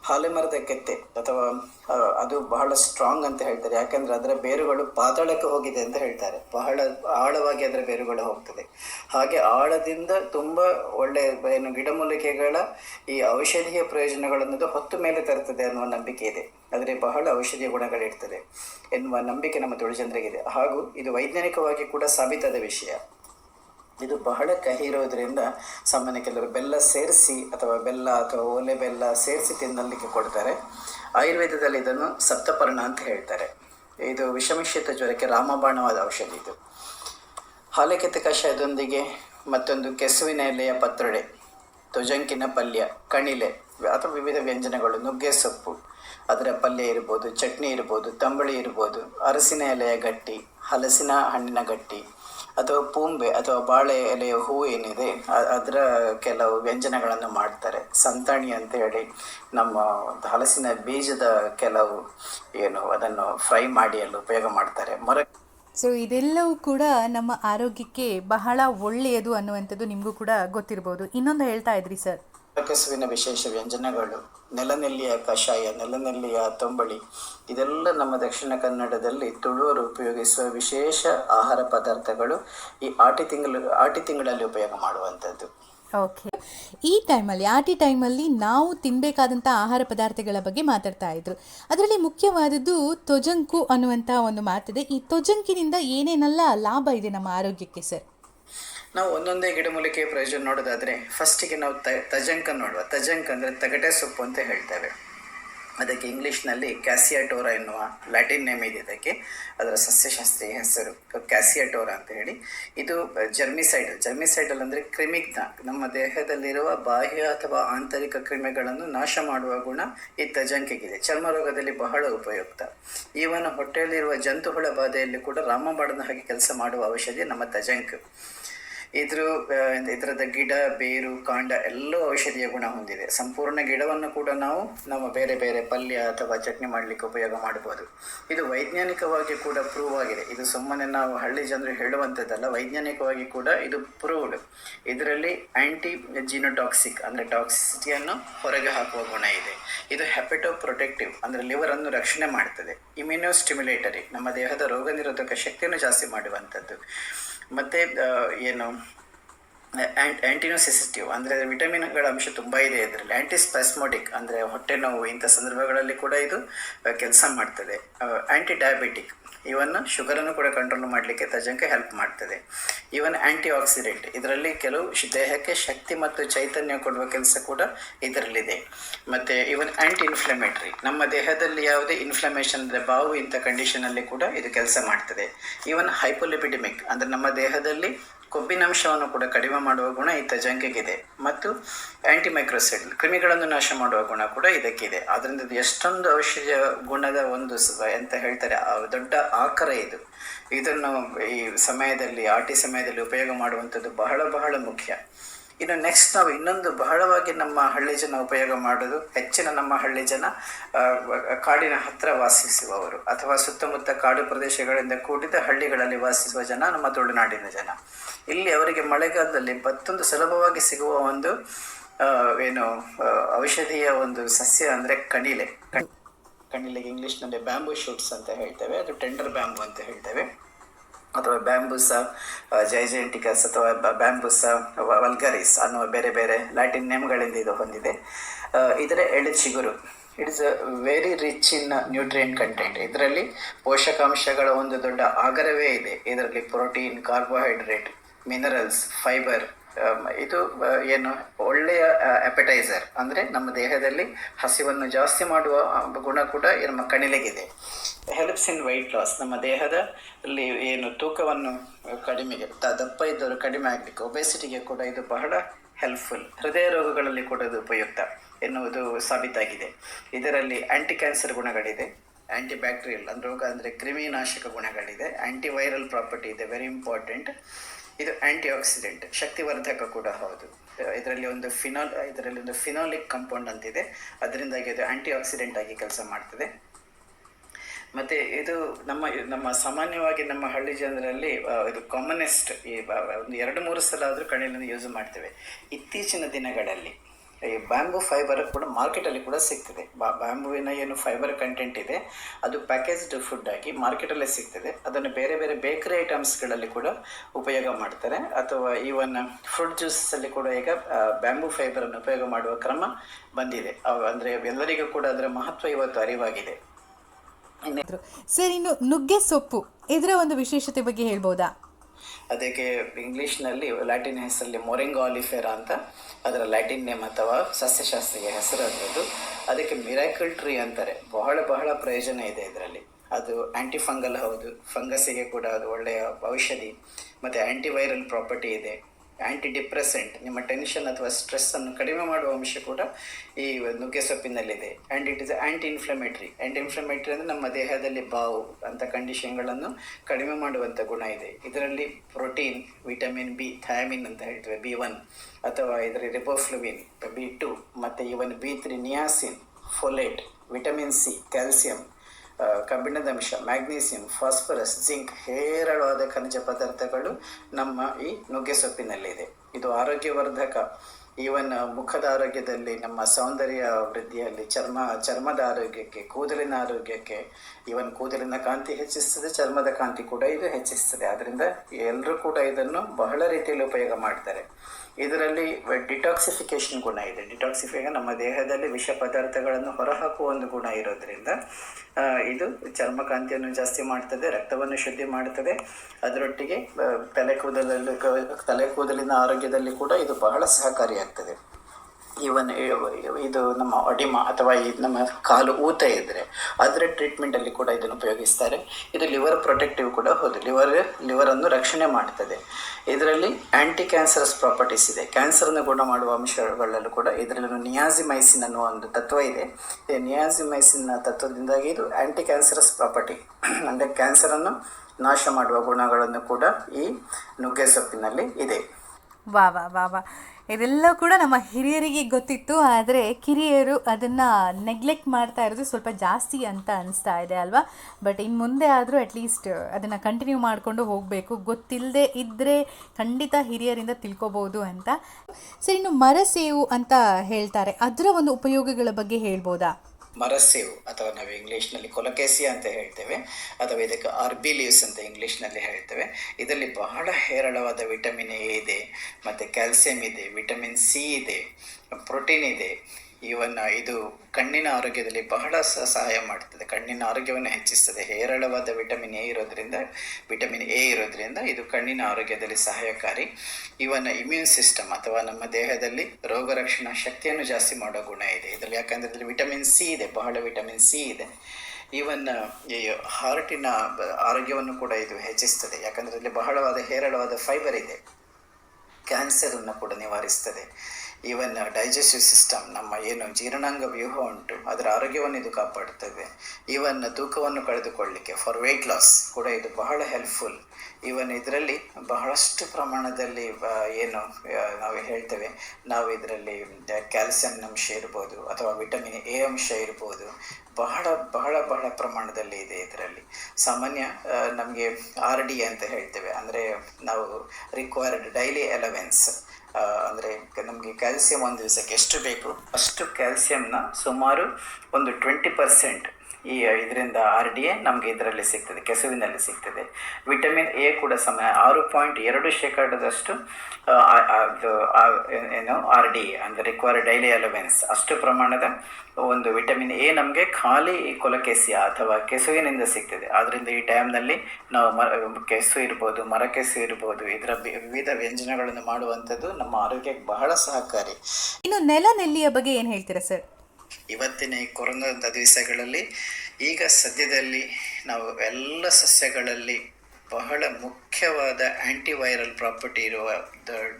ಹಾಲೆ ಮರದ ಕೆತ್ತೆ ಅಥವಾ ಅದು ಬಹಳ ಸ್ಟ್ರಾಂಗ್ ಅಂತ ಹೇಳ್ತಾರೆ. ಯಾಕಂದ್ರೆ ಅದರ ಬೇರುಗಳು ಪಾತಾಳಕ್ಕೆ ಹೋಗಿದೆ ಅಂತ ಹೇಳ್ತಾರೆ. ಬಹಳ ಆಳವಾಗಿ ಅದರ ಬೇರುಗಳು ಹೋಗ್ತದೆ. ಹಾಗೆ ಆಳದಿಂದ ತುಂಬ ಒಳ್ಳೆ, ಏನು, ಗಿಡಮೂಲಿಕೆಗಳ ಈ ಔಷಧೀಯ ಪ್ರಯೋಜನಗಳನ್ನು ಹೊತ್ತು ಮೇಲೆ ತರುತ್ತದೆ ಅನ್ನುವ ನಂಬಿಕೆ ಇದೆ. ಆದರೆ ಬಹಳ ಔಷಧೀಯ ಗುಣಗಳಿರ್ತದೆ ಎನ್ನುವ ನಂಬಿಕೆ ನಮ್ಮ ತುಳು ಇದೆ. ಹಾಗೂ ಇದು ವೈಜ್ಞಾನಿಕವಾಗಿ ಕೂಡ ಸಾಬೀತಾದ ವಿಷಯ. ಇದು ಬಹಳ ಕಹಿ ಇರೋದ್ರಿಂದ ಸಾಮಾನ್ಯ ಕೆಲವರು ಬೆಲ್ಲ ಸೇರಿಸಿ ಅಥವಾ ಬೆಲ್ಲ ಅಥವಾ ಓಲೆ ಬೆಲ್ಲ ಸೇರಿಸಿ ತಿನ್ನಲಿಕ್ಕೆ ಕೊಡ್ತಾರೆ. ಆಯುರ್ವೇದದಲ್ಲಿ ಇದನ್ನು ಸಪ್ತಪರ್ಣ ಅಂತ ಹೇಳ್ತಾರೆ. ಇದು ವಿಷಮಿಶ್ರಿತ ಜ್ವರಕ್ಕೆ ರಾಮಬಾಣವಾದ ಔಷಧಿ ಇದು. ಹಾಲೆಕೆತ್ತೆ ಕಷಾಯದೊಂದಿಗೆ ಮತ್ತೊಂದು ಕೆಸುವಿನ ಎಲೆಯ ಪತ್ರೊಡೆ, ತುಜಂಕಿನ ಪಲ್ಯ, ಕಣಿಲೆ ಅಥವಾ ವಿವಿಧ ವ್ಯಂಜನಗಳು, ನುಗ್ಗೆ ಸೊಪ್ಪು, ಅದರ ಪಲ್ಯ ಇರ್ಬೋದು, ಚಟ್ನಿ ಇರ್ಬೋದು, ತಂಬಳಿ ಇರ್ಬೋದು, ಅರಸಿನ ಎಲೆಯ ಗಟ್ಟಿ, ಹಲಸಿನ ಹಣ್ಣಿನ ಗಟ್ಟಿ ಅಥವಾ ಪೂಂಬೆ ಅಥವಾ ಬಾಳೆ ಎಲೆಯ ಹೂವು ಏನಿದೆ ಅದರ ಕೆಲವು ವ್ಯಂಜನಗಳನ್ನು ಮಾಡ್ತಾರೆ. ಸಂತಾಣಿ ಅಂತ ಹೇಳಿ ನಮ್ಮ ಹಲಸಿನ ಬೀಜದ ಕೆಲವು ಏನು ಅದನ್ನು ಫ್ರೈ ಮಾಡಿ ಅಲ್ಲಿ ಉಪಯೋಗ ಮಾಡ್ತಾರೆ. ಮೊರ ಸೊ ಇದೆಲ್ಲವೂ ಕೂಡ ನಮ್ಮ ಆರೋಗ್ಯಕ್ಕೆ ಬಹಳ ಒಳ್ಳೆಯದು ಅನ್ನುವಂಥದ್ದು ನಿಮಗೂ ಕೂಡ ಗೊತ್ತಿರ್ಬೋದು. ಇನ್ನೊಂದು ಹೇಳ್ತಾ ಇದ್ರಿ ಸರ್. ಕಸುವಿನ ವಿಶೇಷ ವ್ಯಂಜನಗಳು, ನೆಲನೆಲ್ಲಿಯ ಕಷಾಯ, ನೆಲನೆಲ್ಲಿಯ ತಂಬಳಿ, ಇದೆಲ್ಲ ನಮ್ಮ ದಕ್ಷಿಣ ಕನ್ನಡದಲ್ಲಿ ತುಳುವರು ಉಪಯೋಗಿಸುವ ವಿಶೇಷ ಆಹಾರ ಪದಾರ್ಥಗಳು ಈ ಆಟಿ ತಿಂಗಳು, ಆಟಿ ತಿಂಗಳಲ್ಲಿ ಉಪಯೋಗ ಮಾಡುವಂಥದ್ದು. ಓಕೆ ಈ ಟೈಮಲ್ಲಿ ಆಟಿ ಟೈಮಲ್ಲಿ ನಾವು ತಿನ್ನಬೇಕಾದಂಥ ಆಹಾರ ಪದಾರ್ಥಗಳ ಬಗ್ಗೆ ಮಾತಾಡ್ತಾ ಇದ್ರು. ಅದರಲ್ಲಿ ಮುಖ್ಯವಾದದ್ದು ತೊಜಂಕು ಅನ್ನುವಂಥ ಒಂದು ಮಾತಿದೆ. ಈ ತೊಜಂಕಿನಿಂದ ಏನೇನೆಲ್ಲ ಲಾಭ ಇದೆ ನಮ್ಮ ಆರೋಗ್ಯಕ್ಕೆ ಸರ್ ನಾವು ಒಂದೊಂದೇ ಗಿಡಮೂಲಿಕೆಯ ಪ್ರಯೋಜನ ನೋಡೋದಾದ್ರೆ ಫಸ್ಟಿಗೆ ನಾವು ತ, ತಜಂಕ ನೋಡುವ. ತಜಂಕ್ ಅಂದರೆ ತಗಟೆ ಸೊಪ್ಪು ಅಂತ ಹೇಳ್ತೇವೆ. ಅದಕ್ಕೆ ಇಂಗ್ಲೀಷ್ನಲ್ಲಿ ಕ್ಯಾಸಿಯಾಟೋರಾ ಎನ್ನುವ ಲ್ಯಾಟಿನ್ ನೇಮ್ ಇದೆ ಇದಕ್ಕೆ ಅದರ ಸಸ್ಯಶಾಸ್ತ್ರೀಯ ಹೆಸರು ಕ್ಯಾಸಿಯಾಟೋರಾ ಅಂತ ಹೇಳಿ. ಇದು ಜರ್ಮಿಸೈಡಲ್ ಜರ್ಮಿಸೈಡಲ್ ಅಂದರೆ ಕ್ರಿಮಿಗ್ನ ನಮ್ಮ ದೇಹದಲ್ಲಿರುವ ಬಾಹ್ಯ ಅಥವಾ ಆಂತರಿಕ ಕ್ರಿಮಿಗಳನ್ನು ನಾಶ ಮಾಡುವ ಗುಣ ಈ ತಜಂಕಿಗಿದೆ. ಚರ್ಮ ರೋಗದಲ್ಲಿ ಬಹಳ ಉಪಯುಕ್ತ. ಈವನ್ ಹೊಟ್ಟೆಯಲ್ಲಿರುವ ಜಂತುಹುಳ ಬಾಧೆಯಲ್ಲಿ ಕೂಡ ರಾಮಬಾಣದ ಹಾಗೆ ಕೆಲಸ ಮಾಡುವ ಔಷಧಿ ನಮ್ಮ ತಜಂಕ್. ಇದ್ರ ಇದರದ ಗಿಡ, ಬೇರು, ಕಾಂಡ ಎಲ್ಲ ಔಷಧೀಯ ಗುಣ ಹೊಂದಿದೆ. ಸಂಪೂರ್ಣ ಗಿಡವನ್ನು ಕೂಡ ನಾವು ನಮ್ಮ ಬೇರೆ ಬೇರೆ ಪಲ್ಯ ಅಥವಾ ಚಟ್ನಿ ಮಾಡಲಿಕ್ಕೆ ಉಪಯೋಗ ಮಾಡಬಹುದು ಇದು ವೈಜ್ಞಾನಿಕವಾಗಿ ಕೂಡ ಪ್ರೂವ್ ಆಗಿದೆ. ಇದು ಸುಮ್ಮನೆ ನಾವು ಹಳ್ಳಿ ಜನರು ಹೇಳುವಂಥದ್ದಲ್ಲ, ವೈಜ್ಞಾನಿಕವಾಗಿ ಕೂಡ ಇದು ಪ್ರೂವ್ಡ್ ಇದರಲ್ಲಿ ಆಂಟಿ ಜಿನೋಟಾಕ್ಸಿಕ್ ಅಂದರೆ ಟಾಕ್ಸಿಟಿಯನ್ನು ಹೊರಗೆ ಹಾಕುವ ಗುಣ ಇದೆ. ಇದು ಹೆಪಟೋ ಪ್ರೊಟೆಕ್ಟಿವ್ ಅಂದರೆ ಲಿವರ್ ಅನ್ನು ರಕ್ಷಣೆ ಮಾಡ್ತದೆ. ಇಮ್ಯುನೋ ಸ್ಟಿಮ್ಯುಲೇಟರಿ ನಮ್ಮ ದೇಹದ ರೋಗ ನಿರೋಧಕ ಶಕ್ತಿಯನ್ನು ಜಾಸ್ತಿ ಮಾಡುವಂಥದ್ದು. ಮತ್ತು ಏನು ಆ್ಯಂಟ್ ಆ್ಯಂಟಿನೋಸೆಸಿಟಿವ್ ಅಂದರೆ ವಿಟಮಿನ್ಗಳ ಅಂಶ ತುಂಬ ಇದೆ ಇದರಲ್ಲಿ. ಆ್ಯಂಟಿಸ್ಪಾಸ್ಮೋಟಿಕ್ ಅಂದರೆ ಹೊಟ್ಟೆ ನೋವು, ಇಂಥ ಸಂದರ್ಭಗಳಲ್ಲಿ ಕೂಡ ಇದು ಕೆಲಸ ಮಾಡ್ತದೆ. ಆ್ಯಂಟಿ ಡಯಾಬಿಟಿಕ್ ಇವನ್ನ ಶುಗರನ್ನು ಕೂಡ ಕಂಟ್ರೋಲ್ ಮಾಡಲಿಕ್ಕೆ ತಜಂಕ ಹೆಲ್ಪ್ ಮಾಡ್ತದೆ. ಇವನ್ ಆ್ಯಂಟಿ ಆಕ್ಸಿಡೆಂಟ್ ಇದರಲ್ಲಿ ಕೆಲವು ದೇಹಕ್ಕೆ ಶಕ್ತಿ ಮತ್ತು ಚೈತನ್ಯ ಕೊಡುವ ಕೆಲಸ ಕೂಡ ಇದರಲ್ಲಿದೆ. ಮತ್ತು ಇವನ್ ಆ್ಯಂಟಿ ಇನ್ಫ್ಲಮೇಟ್ರಿ ನಮ್ಮ ದೇಹದಲ್ಲಿ ಯಾವುದೇ ಇನ್ಫ್ಲಮೇಷನ್ ಅಂದರೆ ಬಾವು ಇಂಥ ಕಂಡೀಷನಲ್ಲಿ ಕೂಡ ಇದು ಕೆಲಸ ಮಾಡ್ತದೆ. ಇವನ್ ಹೈಪೋಲಿಪಿಡಿಮಿಕ್ ಅಂದರೆ ನಮ್ಮ ದೇಹದಲ್ಲಿ ಕೊಬ್ಬಿನಾಂಶವನ್ನು ಕೂಡ ಕಡಿಮೆ ಮಾಡುವ ಗುಣ ಈ ತಜಂಗೆಗಿದೆ ಮತ್ತು ಆಂಟಿ ಮೈಕ್ರೋಸೈಡ್ ಕ್ರಿಮಿಗಳನ್ನು ನಾಶ ಮಾಡುವ ಗುಣ ಕೂಡ ಇದಕ್ಕಿದೆ. ಆದ್ದರಿಂದ ಎಷ್ಟೊಂದು ಔಷಧಿಯ ಗುಣದ ಒಂದು ಎಂತ ಹೇಳ್ತಾರೆ. ದೊಡ್ಡ ಆಕರ ಇದು. ಇದನ್ನು ಈ ಸಮಯದಲ್ಲಿ ಆಟಿ ಸಮಯದಲ್ಲಿ ಉಪಯೋಗ ಮಾಡುವಂಥದ್ದು ಬಹಳ ಬಹಳ ಮುಖ್ಯ. ಇನ್ನು ನೆಕ್ಸ್ಟ್ ನಾವು ಇನ್ನೊಂದು ಬಹಳವಾಗಿ ನಮ್ಮ ಹಳ್ಳಿ ಜನ ಉಪಯೋಗ ಮಾಡೋದು, ಹೆಚ್ಚಿನ ನಮ್ಮ ಹಳ್ಳಿ ಜನ ಕಾಡಿನ ಹತ್ರ ವಾಸಿಸುವವರು ಅಥವಾ ಸುತ್ತಮುತ್ತ ಕಾಡು ಪ್ರದೇಶಗಳಿಂದ ಕೂಡಿದ ಹಳ್ಳಿಗಳಲ್ಲಿ ವಾಸಿಸುವ ಜನ ನಮ್ಮ ತುಳುನಾಡಿನ ಜನ. ಇಲ್ಲಿ ಅವರಿಗೆ ಮಳೆಗಾಲದಲ್ಲಿ ಮತ್ತೊಂದು ಸುಲಭವಾಗಿ ಸಿಗುವ ಒಂದು ಏನು ಔಷಧೀಯ ಒಂದು ಸಸ್ಯ ಅಂದರೆ ಕಣಿಲೆ. ಕಣ್- ಕಣಿಲೆಗೆ ಇಂಗ್ಲೀಷ್ನಲ್ಲಿ ಬ್ಯಾಂಬೂ ಶೂಟ್ಸ್ ಅಂತ ಹೇಳ್ತೇವೆ. ಅದು ಟೆಂಡರ್ ಬ್ಯಾಂಬು ಅಂತ ಹೇಳ್ತೇವೆ. ಅಥವಾ ಬ್ಯಾಂಬೂಸ ಜೈಜೆಂಟಿಕಸ್ ಅಥವಾ ಬ್ಯಾಂಬುಸ ವಲ್ಗರಿಸ್ ಅನ್ನುವ ಬೇರೆ ಬೇರೆ ಲ್ಯಾಟಿನ್ ನೇಮ್ಗಳಿಂದ ಇದು ಹೊಂದಿದೆ. ಇದರ ಎಳೆ ಚಿಗುರು. It's very rich in nutrient content ಇದರಲ್ಲಿ ಪೋಷಕಾಂಶಗಳ ಒಂದು ದೊಡ್ಡ ಆಗರವೇ ಇದೆ. ಇದರಲ್ಲಿ ಪ್ರೋಟೀನ್ ಕಾರ್ಬೋಹೈಡ್ರೇಟ್ ಮಿನರಲ್ಸ್ ಫೈಬರ್ ಇದು ಏನು, ಒಳ್ಳೆಯ ಅಪೆಟೈಸರ್ ಅಂದರೆ ನಮ್ಮ ದೇಹದಲ್ಲಿ ಹಸಿವನ್ನು ಜಾಸ್ತಿ ಮಾಡುವ ಗುಣ ಕೂಡ ನಮ್ಮ ಕಣಿಲೆಗಿದೆ ಹೆಲ್ಪ್ಸ್ ಇನ್ ವೈಟ್ ಲಾಸ್ ನಮ್ಮ ದೇಹದ ಅಲ್ಲಿ ಏನು ತೂಕವನ್ನು ಕಡಿಮೆಗೆ, ದಪ್ಪ ಇದ್ದವರು ಕಡಿಮೆ ಆಗಲಿಕ್ಕೆ ಒಬೆಸಿಟಿಗೆ ಕೂಡ ಇದು ಬಹಳ ಹೆಲ್ಪ್ಫುಲ್ ಹೃದಯ ರೋಗಗಳಲ್ಲಿ ಕೂಡ ಇದು ಉಪಯುಕ್ತ ಎನ್ನುವುದು ಸಾಬೀತಾಗಿದೆ. ಇದರಲ್ಲಿ ಆ್ಯಂಟಿ ಕ್ಯಾನ್ಸರ್ ಗುಣಗಳಿದೆ ಆ್ಯಂಟಿ ಬ್ಯಾಕ್ಟೀರಿಯಲ್ ಅಂದ್ರೆ ರೋಗ ಅಂದರೆ ಕ್ರಿಮಿನಾಶಕ ಗುಣಗಳಿದೆ ಆಂಟಿ ವೈರಲ್ ಪ್ರಾಪರ್ಟಿ ಇದೆ ವೆರಿ ಇಂಪಾರ್ಟೆಂಟ್ ಇದು ಆಂಟಿ ಆಕ್ಸಿಡೆಂಟ್ ಶಕ್ತಿವರ್ಧಕ ಕೂಡ ಹೌದು. ಇದರಲ್ಲಿ ಒಂದು ಫಿನಾಲ್ ಇದರಲ್ಲಿ ಒಂದು ಫಿನಾಲಿಕ್ ಕಾಂಪೌಂಡ್ ಅಂತಿದೆ ಅದರಿಂದಾಗಿ ಅದು ಆಂಟಿ ಆಕ್ಸಿಡೆಂಟ್ ಆಗಿ ಕೆಲಸ ಮಾಡ್ತದೆ. ಮತ್ತು ಇದು ನಮ್ಮ ನಮ್ಮ ಸಾಮಾನ್ಯವಾಗಿ ನಮ್ಮ ಹಳ್ಳಿ ಜನರಲ್ಲಿ ಇದು ಕಾಮನೆಸ್ಟ್ ಈ ಒಂದು ಎರಡು ಮೂರು ಸಲ ಆದರೂ ಕಣ್ಣಿನ ಯೂಸ್ ಮಾಡ್ತೇವೆ. ಇತ್ತೀಚಿನ ದಿನಗಳಲ್ಲಿ ಈ ಬ್ಯಾಂಬು ಫೈಬರ್ ಕೂಡ ಮಾರ್ಕೆಟಲ್ಲಿ ಕೂಡ ಸಿಗ್ತದೆ. ಬ್ಯಾಂಬೂವಿನ ಏನು ಫೈಬರ್ ಕಂಟೆಂಟ್ ಇದೆ, ಅದು ಪ್ಯಾಕೇಜ್ಡ್ ಫುಡ್ ಆಗಿ ಮಾರ್ಕೆಟಲ್ಲೇ ಸಿಗ್ತದೆ. ಅದನ್ನು ಬೇರೆ ಬೇರೆ ಬೇಕರಿ ಐಟಮ್ಸ್ಗಳಲ್ಲಿ ಕೂಡ ಉಪಯೋಗ ಮಾಡ್ತಾರೆ. ಅಥವಾ ಈವನ್ ಫ್ರೂಟ್ ಜ್ಯೂಸಲ್ಲಿ ಕೂಡ ಈಗ ಬ್ಯಾಂಬು ಫೈಬರನ್ನು ಉಪಯೋಗ ಮಾಡುವ ಕ್ರಮ ಬಂದಿದೆ. ಅಂದರೆ ಎಲ್ಲರಿಗೂ ಕೂಡ ಅದರ ಮಹತ್ವ ಇವತ್ತು ಅರಿವಾಗಿದೆ. ಸರ್, ಇನ್ನು ನುಗ್ಗೆ ಸೊಪ್ಪು. ಇದರ ಒಂದು ವಿಶೇಷತೆ ಬಗ್ಗೆ ಹೇಳ್ಬೋದಾ? ಅದಕ್ಕೆ ಇಂಗ್ಲೀಷ್ನಲ್ಲಿ ಲ್ಯಾಟಿನ್ ಹೆಸರಲ್ಲಿ ಮೊರೆಂಗಾಲಿಫೆರಾ ಅಂತ, ಅದರ ಲ್ಯಾಟಿನ್ ನೇಮ್ ಅಥವಾ ಸಸ್ಯಶಾಸ್ತ್ರೀಯ ಹೆಸರು ಅದರದ್ದು ಅದಕ್ಕೆ ಮಿರಾಕಲ್ ಟ್ರೀ ಅಂತಾರೆ. ಬಹಳ ಬಹಳ ಪ್ರಯೋಜನ ಇದೆ ಇದರಲ್ಲಿ. ಅದು ಆ್ಯಂಟಿ ಫಂಗಲ್ ಹೌದು. ಫಂಗಸ್ಸಿಗೆ ಕೂಡ ಅದು ಒಳ್ಳೆಯ ಔಷಧಿ. ಮತ್ತು ಆ್ಯಂಟಿವೈರಲ್ ಪ್ರಾಪರ್ಟಿ ಇದೆ. ಆ್ಯಂಟಿ ಡಿಪ್ರೆಸೆಂಟ್ ನಿಮ್ಮ ಟೆನ್ಷನ್ ಅಥವಾ ಸ್ಟ್ರೆಸ್ಸನ್ನು ಕಡಿಮೆ ಮಾಡುವ ಅಂಶ ಕೂಡ ಈ ನುಗ್ಗೆ ಸೊಪ್ಪಿನಲ್ಲಿದೆ and it is anti inflammatory anti inflammatory ಅಂದರೆ ನಮ್ಮ ದೇಹದಲ್ಲಿ ಬಾವು ಅಂತ ಕಂಡೀಷನ್ಗಳನ್ನು ಕಡಿಮೆ ಮಾಡುವಂಥ ಗುಣ ಇದೆ. ಇದರಲ್ಲಿ ಪ್ರೋಟೀನ್ ವಿಟಮಿನ್ ಬಿ ಥಯಾಮಿನ್ ಅಂತ ಹೇಳ್ತೇವೆ ಬಿ ಒನ್ ಅಥವಾ ಇದರ ರಿಬೋಫ್ಲುವಿನ್ ಬಿ ಟು ಮತ್ತು even B three niacin folate vitamin C calcium ಕಬ್ಬಿಣದ ಅಂಶ ಮ್ಯಾಗ್ನೀಸಿಯಂ ಫಾಸ್ಫರಸ್ ಜಿಂಕ್ ಹೇರಳವಾದ ಖನಿಜ ಪದಾರ್ಥಗಳು ನಮ್ಮ ಈ ನುಗ್ಗೆ ಸೊಪ್ಪಿನಲ್ಲಿದೆ ಇದು ಆರೋಗ್ಯವರ್ಧಕ. ಈವನ್ ಮುಖದ ಆರೋಗ್ಯದಲ್ಲಿ ನಮ್ಮ ಸೌಂದರ್ಯ ವೃದ್ಧಿಯಲ್ಲಿ ಚರ್ಮ, ಚರ್ಮದ ಆರೋಗ್ಯಕ್ಕೆ, ಕೂದಲಿನ ಆರೋಗ್ಯಕ್ಕೆ ಈವನ್ ಕೂದಲಿನ ಕಾಂತಿ ಹೆಚ್ಚಿಸ್ತದೆ, ಚರ್ಮದ ಕಾಂತಿ ಕೂಡ ಇದು ಹೆಚ್ಚಿಸ್ತದೆ. ಆದ್ದರಿಂದ ಎಲ್ಲರೂ ಕೂಡ ಇದನ್ನು ಬಹಳ ರೀತಿಯಲ್ಲಿ ಉಪಯೋಗ ಮಾಡ್ತಾರೆ. ಇದರಲ್ಲಿ ಡಿಟಾಕ್ಸಿಫಿಕೇಶನ್ ಗುಣ ಇದೆ. ಡಿಟಾಕ್ಸಿಫಿಕೇಶನ್ ನಮ್ಮ ದೇಹದಲ್ಲಿ ವಿಷ ಪದಾರ್ಥಗಳನ್ನು ಹೊರಹಾಕುವ ಒಂದು ಗುಣ ಇರೋದ್ರಿಂದ ಇದು ಚರ್ಮ ಕಾಂತಿಯನ್ನು ಜಾಸ್ತಿ ಮಾಡ್ತದೆ, ರಕ್ತವನ್ನು ಶುದ್ಧಿ ಮಾಡ್ತದೆ. ಅದರೊಟ್ಟಿಗೆ ತಲೆ ಕೂದಲಲ್ಲಿ, ತಲೆ ಕೂದಲಿನ ಆರೋಗ್ಯದಲ್ಲಿ ಕೂಡ ಇದು ಬಹಳ ಸಹಕಾರಿಯಾಗ್ತದೆ ಈವನ್ ಇದು ನಮ್ಮ ಅಡಿಮ ಅಥವಾ ಇದು ನಮ್ಮ ಕಾಲು ಊತ ಇದ್ದರೆ ಅದರ ಟ್ರೀಟ್ಮೆಂಟಲ್ಲಿ ಕೂಡ ಇದನ್ನು ಉಪಯೋಗಿಸ್ತಾರೆ. ಇದು ಲಿವರ್ ಪ್ರೊಟೆಕ್ಟಿವ್ ಕೂಡ ಹೌದು. ಲಿವರ್ ಲಿವರನ್ನು ರಕ್ಷಣೆ ಮಾಡ್ತದೆ. ಇದರಲ್ಲಿ ಆ್ಯಂಟಿ ಕ್ಯಾನ್ಸರಸ್ ಪ್ರಾಪರ್ಟೀಸ್ ಇದೆ ಕ್ಯಾನ್ಸರನ್ನು ಗುಣ ಮಾಡುವ ಅಂಶಗಳಲ್ಲೂ ಕೂಡ ಇದರಲ್ಲಿ ನಿಯಾಸಿಮೈಸಿನ್ ಅನ್ನುವ ಒಂದು ತತ್ವ ಇದೆ. ಈ ನಿಯಾಸಿಮೈಸಿನ್ನ ತತ್ವದಿಂದಾಗಿ ಇದು ಆ್ಯಂಟಿ ಕ್ಯಾನ್ಸರಸ್ ಪ್ರಾಪರ್ಟಿ ಅಂದರೆ ಕ್ಯಾನ್ಸರನ್ನು ನಾಶ ಮಾಡುವ ಗುಣಗಳನ್ನು ಕೂಡ ಈ ನುಗ್ಗೆ ಸೊಪ್ಪಿನಲ್ಲಿ ಇದೆ. ವಾ ವಾ ವಾ ವಾ. ಇದೆಲ್ಲ ಕೂಡ ನಮ್ಮ ಹಿರಿಯರಿಗೆ ಗೊತ್ತಿತ್ತು, ಆದರೆ ಕಿರಿಯರು ಅದನ್ನು ನೆಗ್ಲೆಕ್ಟ್ ಮಾಡ್ತಾ ಇರೋದು ಸ್ವಲ್ಪ ಜಾಸ್ತಿ ಅಂತ ಅನಿಸ್ತಾ ಇದೆ ಅಲ್ವಾ? ಬಟ್ ಇನ್ನು ಮುಂದೆ ಆದರೂ ಅಟ್ಲೀಸ್ಟ್ ಅದನ್ನು ಕಂಟಿನ್ಯೂ ಮಾಡಿಕೊಂಡು ಹೋಗಬೇಕು. ಗೊತ್ತಿಲ್ಲದೆ ಇದ್ದರೆ ಖಂಡಿತ ಹಿರಿಯರಿಂದ ತಿಳ್ಕೊಬೋದು ಅಂತ. ಸೊ ಇನ್ನು ಮರಸೇವು ಅಂತ ಹೇಳ್ತಾರೆ. ಅದರ ಒಂದು ಉಪಯೋಗಗಳ ಬಗ್ಗೆ ಹೇಳ್ಬೋದಾ? ಮರಸ್ಸೇವು ಅಥವಾ ನಾವು ಇಂಗ್ಲೀಷ್ನಲ್ಲಿ ಕೊಲಕೇಸಿ ಅಂತ ಹೇಳ್ತೇವೆ, ಅಥವಾ ಇದಕ್ಕೆ ಅರ್ಬಿಲಿಯಸ್ ಲೀವ್ಸ್ ಅಂತ ಇಂಗ್ಲೀಷ್ನಲ್ಲಿ ಹೇಳ್ತೇವೆ. ಇದರಲ್ಲಿ ಬಹಳ ಹೇರಳವಾದ ವಿಟಮಿನ್ ಎ ಇದೆ, ಮತ್ತು ಕ್ಯಾಲ್ಸಿಯಂ ಇದೆ, ವಿಟಮಿನ್ ಸಿ ಇದೆ, ಪ್ರೋಟೀನ್ ಇದೆ. ಇವನ್ ಇದು ಕಣ್ಣಿನ ಆರೋಗ್ಯದಲ್ಲಿ ಬಹಳ ಸಹಾಯ ಮಾಡ್ತದೆ. ಕಣ್ಣಿನ ಆರೋಗ್ಯವನ್ನು ಹೆಚ್ಚಿಸ್ತದೆ. ಹೇರಳವಾದ ವಿಟಮಿನ್ ಎ ಇರೋದ್ರಿಂದ, ವಿಟಮಿನ್ ಎ ಇರೋದ್ರಿಂದ ಇದು ಕಣ್ಣಿನ ಆರೋಗ್ಯದಲ್ಲಿ ಸಹಾಯಕಾರಿ. ಇವನ್ನ ಇಮ್ಯೂನ್ ಸಿಸ್ಟಮ್ ಅಥವಾ ನಮ್ಮ ದೇಹದಲ್ಲಿ ರೋಗ ರಕ್ಷಣಾ ಶಕ್ತಿಯನ್ನು ಜಾಸ್ತಿ ಮಾಡೋ ಗುಣ ಇದೆ. ಇದರಲ್ಲಿ ಯಾಕಂದರೆ ಇದರಲ್ಲಿ ವಿಟಮಿನ್ ಸಿ ಇದೆ. ಬಹಳ ವಿಟಮಿನ್ ಸಿ ಇದೆ. ಈವನ್ ಈ ಹಾರ್ಟಿನ ಆರೋಗ್ಯವನ್ನು ಕೂಡ ಇದು ಹೆಚ್ಚಿಸ್ತದೆ. ಯಾಕಂದರೆ ಇಲ್ಲಿ ಬಹಳವಾದ ಹೇರಳವಾದ ಫೈಬರ್ ಇದೆ. ಕ್ಯಾನ್ಸರನ್ನು ಕೂಡ ನಿವಾರಿಸ್ತದೆ. ಈವನ್ ಡೈಜೆಸ್ಟಿವ್ ಸಿಸ್ಟಮ್ ನಮ್ಮ ಏನು ಜೀರ್ಣಾಂಗ ವ್ಯೂಹ ಉಂಟು, ಅದರ ಆರೋಗ್ಯವನ್ನು ಇದು ಕಾಪಾಡ್ತದೆ ಈವನ್ ತೂಕವನ್ನು ಕಳೆದುಕೊಳ್ಳಲಿಕ್ಕೆ ಫಾರ್ ವೆಯ್ಟ್ ಲಾಸ್ ಕೂಡ ಇದು ಬಹಳ ಹೆಲ್ಪ್ಫುಲ್ ಈವನ್ ಇದರಲ್ಲಿ ಬಹಳಷ್ಟು ಪ್ರಮಾಣದಲ್ಲಿ ಏನು ನಾವು ಹೇಳ್ತೇವೆ, ನಾವು ಇದರಲ್ಲಿ ಕ್ಯಾಲ್ಸಿಯಂ ಅಂಶ ಇರ್ಬೋದು, ಅಥವಾ ವಿಟಮಿನ್ ಎ ಅಂಶ ಇರ್ಬೋದು, ಬಹಳ ಬಹಳ ಬಹಳ ಪ್ರಮಾಣದಲ್ಲಿ ಇದೆ ಇದರಲ್ಲಿ. ಸಾಮಾನ್ಯ ನಮಗೆ ಆರ್ ಡಿ ಅಂತ ಹೇಳ್ತೇವೆ, ಅಂದರೆ ನಾವು ರಿಕ್ವೈರ್ಡ್ ಡೈಲಿ ಎಲೆವೆನ್ಸ್ ಅಂದರೆ ನಮಗೆ ಕ್ಯಾಲ್ಸಿಯಂ ಒಂದು ದಿವಸಕ್ಕೆ ಎಷ್ಟು ಬೇಕು, ಅಷ್ಟು ಕ್ಯಾಲ್ಸಿಯಂನ ಸುಮಾರು ಒಂದು ಟ್ವೆಂಟಿ ಪರ್ಸೆಂಟ್ ಈ ಇದರಿಂದ ಆರ್ ಡಿ ಎ ನಮಗೆ ಇದರಲ್ಲಿ ಸಿಗ್ತದೆ, ಕೆಸುವಿನಲ್ಲಿ ಸಿಗ್ತದೆ. ವಿಟಮಿನ್ ಎ ಕೂಡ ಸಮ ಆರು ಪಾಯಿಂಟ್ ಎರಡು ಶೇಕಡದಷ್ಟು ಏನು, ಆರ್ ಡಿ ಎ, ಅಂದರೆ ರಿಕ್ವೈರ್ ಡೈಲಿ ಅಲವೆನ್ಸ್ ಅಷ್ಟು ಪ್ರಮಾಣದ ಒಂದು ವಿಟಮಿನ್ ಎ ನಮಗೆ ಖಾಲಿ ಕೊಲಕೆಸಿಯ ಅಥವಾ ಕೆಸುವಿನಿಂದ ಸಿಗ್ತದೆ. ಆದ್ದರಿಂದ ಈ ಟೈಮ್ನಲ್ಲಿ ನಾವು ಮರ ಕೆಸು ಇರ್ಬೋದು, ಮರಕೆಸು ಇರ್ಬೋದು, ಇದರ ವಿವಿಧ ವ್ಯಂಜನಗಳನ್ನು ಮಾಡುವಂಥದ್ದು ನಮ್ಮ ಆರೋಗ್ಯಕ್ಕೆ ಬಹಳ ಸಹಕಾರಿ. ಇನ್ನು ನೆಲ ನೆಲ್ಲಿಯ ಬಗ್ಗೆ ಏನು ಹೇಳ್ತೀರಾ ಸರ್? ಇವತ್ತಿನ ಈ ಕೊರೋನಾದ ದಿವಸಗಳಲ್ಲಿ ಈಗ ಸದ್ಯದಲ್ಲಿ ನಾವು ಎಲ್ಲ ಸಸ್ಯಗಳಲ್ಲಿ ಬಹಳ ಮುಖ್ಯವಾದ ಆ್ಯಂಟಿವೈರಲ್ ಪ್ರಾಪರ್ಟಿ ಇರುವ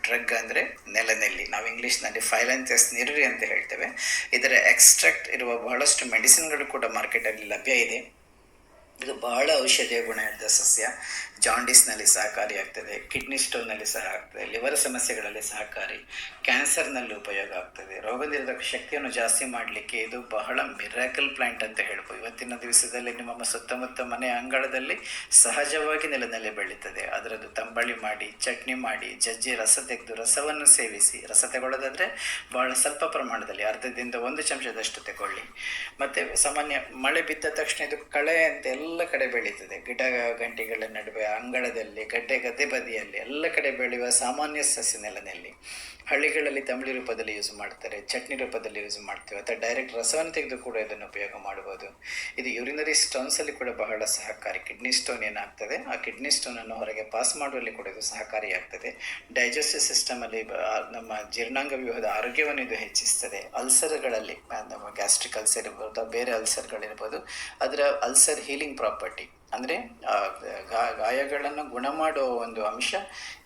ಡ್ರಗ್ ಅಂದರೆ ನೆಲನೆಲ್ಲಿ. ನಾವು ಇಂಗ್ಲೀಷ್ನಲ್ಲಿ ಫೈಲೆಂಥಸ್ ನಿರ್ರಿ ಅಂತ ಹೇಳ್ತೇವೆ. ಇದರ ಎಕ್ಸ್ಟ್ರಾಕ್ಟ್ ಇರುವ ಬಹಳಷ್ಟು ಮೆಡಿಸಿನ್ಗಳು ಕೂಡ ಮಾರ್ಕೆಟಲ್ಲಿ ಲಭ್ಯ ಇದೆ. ಇದು ಬಹಳ ಔಷಧೀಯ ಗುಣ ಇದ್ದ ಸಸ್ಯ. ಸಹಕಾರಿ ಸಹಕಾರಿಯಾಗ್ತದೆ, ಕಿಡ್ನಿ ಸ್ಟೋನ್ನಲ್ಲಿ ಸಹ ಆಗ್ತದೆ, ಲಿವರ್ ಸಮಸ್ಯೆಗಳಲ್ಲಿ ಸಹಕಾರಿ, ಕ್ಯಾನ್ಸರ್ನಲ್ಲಿ ಉಪಯೋಗ ಆಗ್ತದೆ. ರೋಗ ನಿರೋಧಕ ಶಕ್ತಿಯನ್ನು ಜಾಸ್ತಿ ಮಾಡಲಿಕ್ಕೆ ಇದು ಬಹಳ ಮಿರಾಕಲ್ ಪ್ಲಾಂಟ್ ಅಂತ ಹೇಳ್ಬೋದು. ಇವತ್ತಿನ ದಿವಸದಲ್ಲಿ ನಿಮ್ಮ ಸುತ್ತಮುತ್ತ ಮನೆ ಅಂಗಳದಲ್ಲಿ ಸಹಜವಾಗಿ ನೆಲದಲ್ಲಿ ಬೆಳೀತದೆ. ಅದರದ್ದು ತಂಬಳಿ ಮಾಡಿ, ಚಟ್ನಿ ಮಾಡಿ, ಜಜ್ಜಿ, ರಸ ತೆಗೆದು, ರಸವನ್ನು ಸೇವಿಸಿ, ರಸ ತಗೊಳ್ಳೋದಾದರೆ ಬಹಳ ಸ್ವಲ್ಪ ಪ್ರಮಾಣದಲ್ಲಿ ಅರ್ಧದಿಂದ ಒಂದು ಚಮಚದಷ್ಟು ತಗೊಳ್ಳಿ. ಮತ್ತು ಸಾಮಾನ್ಯ ಮಳೆ ಬಿದ್ದ ತಕ್ಷಣ ಇದು ಕಳೆ ಅಂತ ಎಲ್ಲ ಕಡೆ ಬೆಳೀತದೆ. ಗಿಡ ಗಂಟಿಗಳ ನಡುವೆ, ಅಂಗಳದಲ್ಲಿ, ಗಡ್ಡೆ ಗದ್ದೆ ಬದಿಯಲ್ಲಿ ಎಲ್ಲ ಕಡೆ ಬೆಳೆಯುವ ಸಾಮಾನ್ಯ ಸಸ್ಯ ನೆಲದಲ್ಲಿ ಹಳ್ಳಿಗಳಲ್ಲಿ ತಂಬಳಿ ರೂಪದಲ್ಲಿ ಯೂಸ್ ಮಾಡ್ತಾರೆ, ಚಟ್ನಿ ರೂಪದಲ್ಲಿ ಯೂಸ್ ಮಾಡ್ತೇವೆ, ಅಥವಾ ಡೈರೆಕ್ಟ್ ರಸವನ್ನು ತೆಗೆದು ಕೂಡ ಇದನ್ನು ಉಪಯೋಗ ಮಾಡಬಹುದು. ಇದು ಯೂರಿನರಿ ಸ್ಟೋನ್ಸಲ್ಲಿ ಕೂಡ ಬಹಳ ಸಹಕಾರಿ ಕಿಡ್ನಿ ಸ್ಟೋನ್ ಏನಾಗ್ತದೆ, ಆ ಕಿಡ್ನಿ ಸ್ಟೋನನ್ನು ಹೊರಗೆ ಪಾಸ್ ಮಾಡುವಲ್ಲಿ ಕೂಡ ಇದು ಸಹಕಾರಿಯಾಗ್ತದೆ. ಡೈಜೆಸ್ಟಿವ್ ಸಿಸ್ಟಮಲ್ಲಿ ಅಲ್ಲಿ ನಮ್ಮ ಜೀರ್ಣಾಂಗ ವ್ಯೂಹದ ಆರೋಗ್ಯವನ್ನು ಇದು ಹೆಚ್ಚಿಸ್ತದೆ. ಅಲ್ಸರ್ಗಳಲ್ಲಿ ನಮ್ಮ ಗ್ಯಾಸ್ಟ್ರಿಕ್ ಅಲ್ಸರ್ ಇರ್ಬೋದು, ಅಥವಾ ಬೇರೆ ಅಲ್ಸರ್ಗಳಿರ್ಬೋದು, ಅದರ ಅಲ್ಸರ್ ಹೀಲಿಂಗ್ ಪ್ರಾಪರ್ಟಿ ಅಂದರೆ ಗಾಯಗಳನ್ನು ಗುಣ ಮಾಡುವ ಒಂದು ಅಂಶ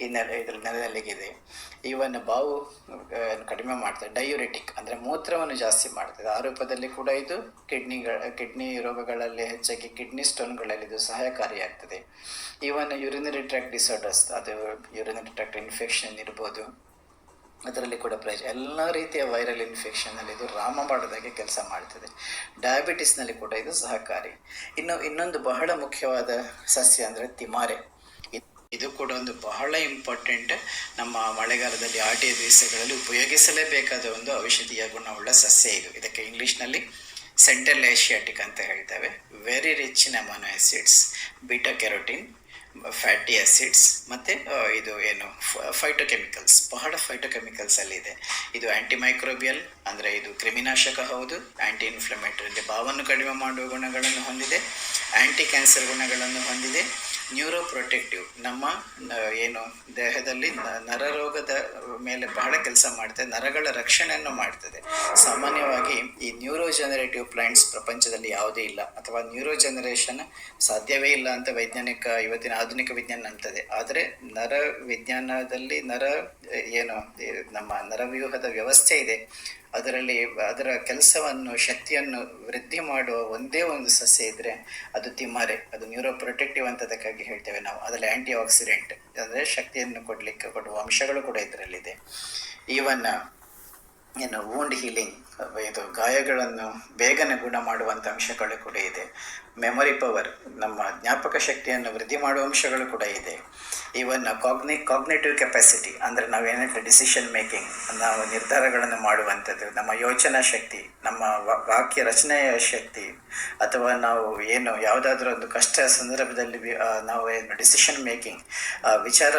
ಈ ನೆಲ ಇದರ ನೆಲದಲ್ಲಿಗಿದೆ. ಈವನ್ ಬಾವು ಕಡಿಮೆ ಮಾಡ್ತದೆ. ಡಯೂರೆಟಿಕ್ ಅಂದರೆ ಮೂತ್ರವನ್ನು ಜಾಸ್ತಿ ಮಾಡ್ತದೆ. ಆ ರೂಪದಲ್ಲಿ ಕೂಡ ಇದು ಕಿಡ್ನಿಗಳ, ಕಿಡ್ನಿ ರೋಗಗಳಲ್ಲಿ ಹೆಚ್ಚಾಗಿ ಕಿಡ್ನಿ ಸ್ಟೋನ್ಗಳಲ್ಲಿ ಇದು ಸಹಾಯಕಾರಿಯಾಗ್ತದೆ ಇವನ್ ಯುರಿನರಿ ಟ್ರ್ಯಾಕ್ಟ್ ಡಿಸಾರ್ಡರ್ಸ್, ಅದು ಯುರಿನರಿ ಟ್ರ್ಯಾಕ್ಟ್ ಇನ್ಫೆಕ್ಷನ್ ಇರ್ಬೋದು. ಅದರಲ್ಲಿ ಕೂಡ ಪ್ರಯೋಜ, ಎಲ್ಲ ರೀತಿಯ ವೈರಲ್ ಇನ್ಫೆಕ್ಷನಲ್ಲಿ ಇದು ರಾಮಬಾಣದಾಗೆ ಕೆಲಸ ಮಾಡ್ತದೆ. ಡಯಾಬಿಟಿಸ್ನಲ್ಲಿ ಕೂಡ ಇದು ಸಹಕಾರಿ. ಇನ್ನು, ಇನ್ನೊಂದು ಬಹಳ ಮುಖ್ಯವಾದ ಸಸ್ಯ ಅಂದರೆ ತಿಮಾರೆ. ಇದ್- ಇದು ಕೂಡ ಒಂದು ಬಹಳ ಇಂಪಾರ್ಟೆಂಟ್ ನಮ್ಮ ಮಳೆಗಾಲದಲ್ಲಿ ಆಟಿಯ ದಿವಸಗಳಲ್ಲಿ ಉಪಯೋಗಿಸಲೇಬೇಕಾದ ಒಂದು ಔಷಧೀಯ ಗುಣವುಳ್ಳ ಸಸ್ಯ ಇದು. ಇದಕ್ಕೆ ಇಂಗ್ಲೀಷ್ನಲ್ಲಿ ಸೆಂಟ್ರಲ್ ಏಷಿಯಾಟಿಕ್ ಅಂತ ಹೇಳ್ತೇವೆ. Very rich in amino acids beta carotene fatty acids ಮತ್ತು ಇದು ಏನು ಫೈಟೋಕೆಮಿಕಲ್ಸ್ ಬಹಳ ಫೈಟೋಕೆಮಿಕಲ್ಸ್ ಅಲ್ಲಿ ಇದೆ. ಇದು ಆ್ಯಂಟಿಮೈಕ್ರೋಬಿಯಲ್ ಅಂದರೆ ಇದು ಕ್ರಿಮಿನಾಶಕ ಹೌದು ಆ್ಯಂಟಿ ಇನ್ಫ್ಲಮೇಟರಿ ಬಾವನ್ನು ಕಡಿಮೆ ಮಾಡುವ ಗುಣಗಳನ್ನು ಹೊಂದಿದೆ ಆ್ಯಂಟಿ ಕ್ಯಾನ್ಸರ್ ಗುಣಗಳನ್ನು ಹೊಂದಿದೆ. ನ್ಯೂರೋ ಪ್ರೊಟೆಕ್ಟಿವ್ ನಮ್ಮ ಏನು, ದೇಹದಲ್ಲಿ ನರರೋಗದ ಮೇಲೆ ಬಹಳ ಕೆಲಸ ಮಾಡ್ತದೆ, ನರಗಳ ರಕ್ಷಣೆಯನ್ನು ಮಾಡ್ತದೆ. ಸಾಮಾನ್ಯವಾಗಿ ಈ ನ್ಯೂರೋ ಜನರೇಟಿವ್ ಪ್ಲಾಂಟ್ಸ್ ಪ್ರಪಂಚದಲ್ಲಿ ಯಾವುದೇ ಇಲ್ಲ. ಅಥವಾ ನ್ಯೂರೋ ಜನರೇಷನ್ ಸಾಧ್ಯವೇ ಇಲ್ಲ ಅಂತ ವೈಜ್ಞಾನಿಕ, ಇವತ್ತಿನ ಆಧುನಿಕ ವಿಜ್ಞಾನ ಅಂತದೆ ಆದರೆ ನರ ವಿಜ್ಞಾನದಲ್ಲಿ ನರ ಏನು ನಮ್ಮ ನರವ್ಯೂಹದ ವ್ಯವಸ್ಥೆ ಇದೆ. ಅದರಲ್ಲಿ ಅದರ ಕೆಲಸವನ್ನು, ಶಕ್ತಿಯನ್ನು ವೃದ್ಧಿ ಮಾಡುವ ಒಂದೇ ಒಂದು ಸಸ್ಯ ಇದ್ದರೆ ಅದು ತಿಮಾರೆ ಅದು ನ್ಯೂರೋ ಪ್ರೊಟೆಕ್ಟಿವ್ ಅಂತ ಅದಕ್ಕಾಗಿ ಹೇಳ್ತೇವೆ ನಾವು. ಅದರಲ್ಲಿ ಆ್ಯಂಟಿ ಆಕ್ಸಿಡೆಂಟ್ ಅಂದರೆ ಶಕ್ತಿಯನ್ನು ಕೊಡಲಿಕ್ಕೆ ಕೊಡುವ ಅಂಶಗಳು ಕೂಡ ಇದರಲ್ಲಿದೆ. ಈವನ್ ಏನು ವೂಂಡ್ ಹೀಲಿಂಗ್ ಇದು ಗಾಯಗಳನ್ನು ಬೇಗನೆ ಗುಣ ಮಾಡುವಂಥ ಅಂಶಗಳು ಕೂಡ ಇದೆ. ಮೆಮೊರಿ ಪವರ್ ನಮ್ಮ ಜ್ಞಾಪಕ ಶಕ್ತಿಯನ್ನು ವೃದ್ಧಿ ಮಾಡುವ ಅಂಶಗಳು ಕೂಡ ಇದೆ. ಈವನ್ ಕಾಗ್ನಿ ಕಾಗ್ನೇಟಿವ್ ಕೆಪಾಸಿಟಿ ಅಂದರೆ ನಾವೇನಿಲ್ಲ ಡಿಸಿಷನ್ ಮೇಕಿಂಗ್ ನಾವು ನಿರ್ಧಾರಗಳನ್ನು ಮಾಡುವಂಥದ್ದು ನಮ್ಮ ಯೋಚನಾ ಶಕ್ತಿ ನಮ್ಮ ವಾಕ್ಯ ರಚನೆಯ ಶಕ್ತಿ ಅಥವಾ ನಾವು ಏನು ಯಾವುದಾದ್ರೂ ಒಂದು ಕಷ್ಟ ಸಂದರ್ಭದಲ್ಲಿ ನಾವು ಏನು ಡಿಸಿಷನ್ ಮೇಕಿಂಗ್ ವಿಚಾರ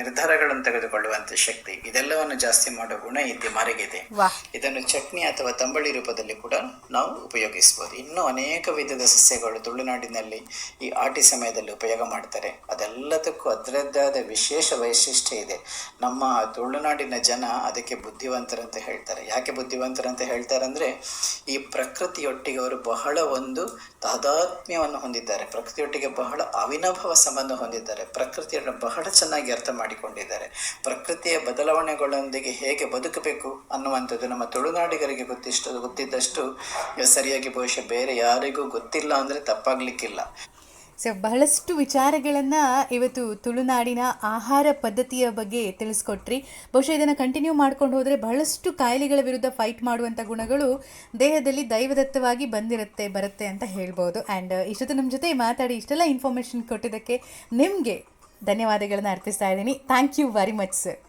ನಿರ್ಧಾರಗಳನ್ನು ತೆಗೆದುಕೊಳ್ಳುವಂಥ ಶಕ್ತಿ ಇದೆಲ್ಲವನ್ನು ಜಾಸ್ತಿ ಮಾಡುವ ಗುಣ ಇದ್ದು ಮರಗಿದೆ ಇದನ್ನು ಚಟ್ನಿ ಅಥವಾ ತಂಬಳಿ ರೂಪದಲ್ಲಿ ಕೂಡ ನಾವು ಉಪಯೋಗಿಸ್ಬೋದು. ಇನ್ನೂ ಅನೇಕ ವಿಧದ ಸಸ್ಯಗಳು ತುಳುನಾಡಿನಲ್ಲಿ ಈ ಆಟಿ ಸಮಯದಲ್ಲಿ ಉಪಯೋಗ ಮಾಡ್ತಾರೆ. ಅದೆಲ್ಲದಕ್ಕೂ ಅದರದ್ದಾದ ವಿಶೇಷ ವೈಶಿಷ್ಟ್ಯ ಇದೆ. ನಮ್ಮ ತುಳುನಾಡಿನ ಜನ ಅದಕ್ಕೆ ಬುದ್ಧಿವಂತರಂತ ಹೇಳ್ತಾರೆ. ಯಾಕೆ ಬುದ್ಧಿವಂತರಂತ ಹೇಳ್ತಾರೆ ಅಂದರೆ ಈ ಪ್ರಕೃತಿಯೊಟ್ಟಿಗೆ ಅವರು ಬಹಳ ಒಂದು ತಾದಾತ್ಮ್ಯವನ್ನು ಹೊಂದಿದ್ದಾರೆ. ಪ್ರಕೃತಿಯೊಟ್ಟಿಗೆ ಬಹಳ ಅವಿನಾಭಾವ ಸಂಬಂಧ ಹೊಂದಿದ್ದಾರೆ. ಪ್ರಕೃತಿಯನ್ನು ಬಹಳ ಚೆನ್ನಾಗಿ ಅರ್ಥ ಮಾಡಿಕೊಂಡಿದ್ದಾರೆ. ಪ್ರಕೃತಿಯ ಬದಲಾವಣೆಗಳೊಂದಿಗೆ ಹೇಗೆ ಬದುಕಬೇಕು ಅನ್ನುವಂಥದ್ದು ನಮ್ಮ ತುಳುನಾಡಿಗರಿಗೆ ಗೊತ್ತಿಷ್ಟು ಗೊತ್ತಿದ್ದಷ್ಟು ಸರಿಯಾಗಿ ಬಹುಶಃ ಬೇರೆ ಯಾರಿಗೂ ಗೊತ್ತಿಲ್ಲ ಅಂದರೆ ತಪ್ಪಾಗ್ಲಿಕ್ಕಿಲ್ಲ. ಸೊ ಬಹಳಷ್ಟು ವಿಚಾರಗಳನ್ನು ಇವತ್ತು ತುಳುನಾಡಿನ ಆಹಾರ ಪದ್ಧತಿಯ ಬಗ್ಗೆ ತಿಳಿಸ್ಕೊಟ್ರಿ. ಬಹುಶಃ ಇದನ್ನು ಕಂಟಿನ್ಯೂ ಮಾಡ್ಕೊಂಡು ಹೋದರೆ ಬಹಳಷ್ಟು ಕಾಯಿಲೆಗಳ ವಿರುದ್ಧ ಫೈಟ್ ಮಾಡುವಂಥ ಗುಣಗಳು ದೇಹದಲ್ಲಿ ದೈವದತ್ತವಾಗಿ ಬಂದಿರುತ್ತೆ, ಬರುತ್ತೆ ಅಂತ ಹೇಳ್ಬೋದು. ಆ್ಯಂಡ್ ಇಷ್ಟೊತ್ತು ನಮ್ಮ ಜೊತೆ ಮಾತಾಡಿ ಇಷ್ಟೆಲ್ಲ ಇನ್ಫಾರ್ಮೇಷನ್ ಕೊಟ್ಟಿದ್ದಕ್ಕೆ ನಿಮಗೆ ಧನ್ಯವಾದಗಳನ್ನು ಅರ್ಪಿಸ್ತಾ ಇದ್ದೀನಿ. Thank you very much sir